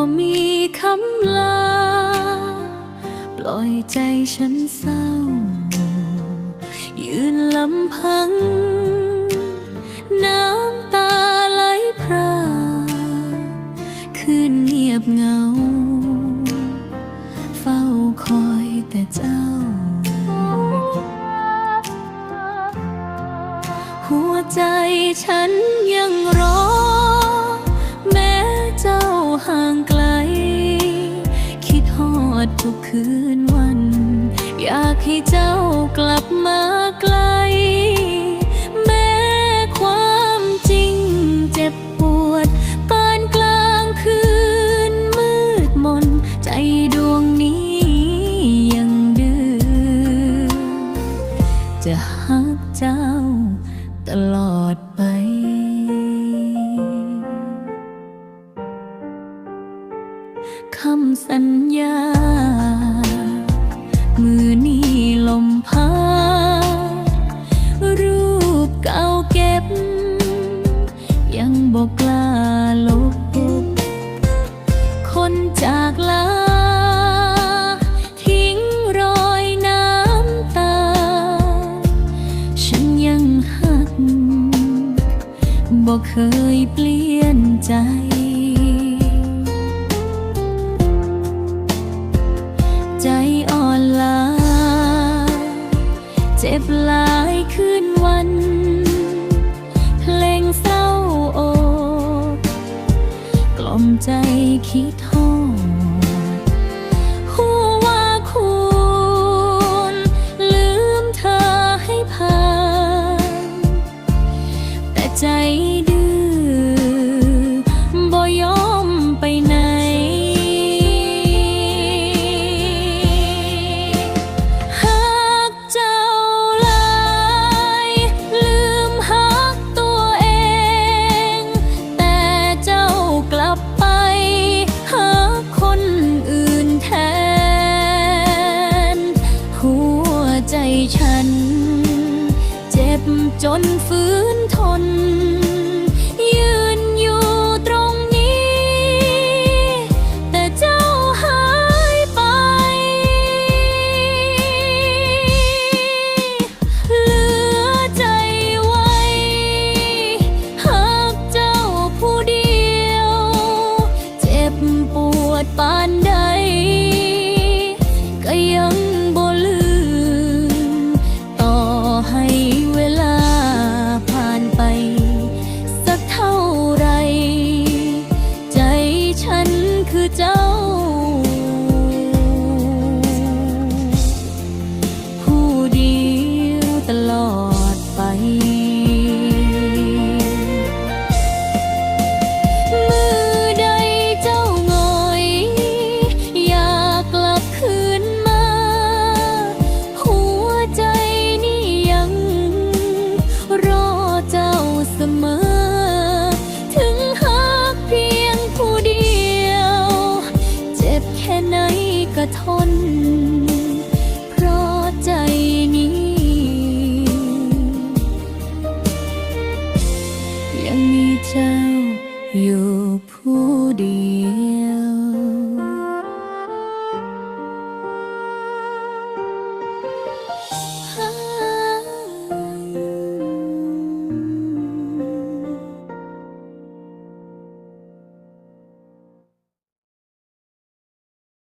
บ่มีคำลา ปล่อยใจฉันเศร้า ยืนลำพัง น้ำตาไหลพราคืนเงียบเหงา เฝ้าคอยแต่เจ้า หัวใจฉันยังร ดทุกคืนวัน อยากให้เจ้ากลับมาไกล แม้ความจริงเจ็บปวดปานกลางคืนมืดมน ใจดวงนี้ยังดื้อจะหักเจ้าตลอดไป คำสัญญา มือนี้ลมพารูปเก่าเก็บ ยังบอกกล้าลบ คนจากลาทิ้งรอยน้ำตา ฉันยังหักบอกเคยเปลี่ยนใจใจ บหลายคืนวัน เพลงเศร้าโอกกล่อมใจคิดทอ จนฟื้นทนยืน ก็ทน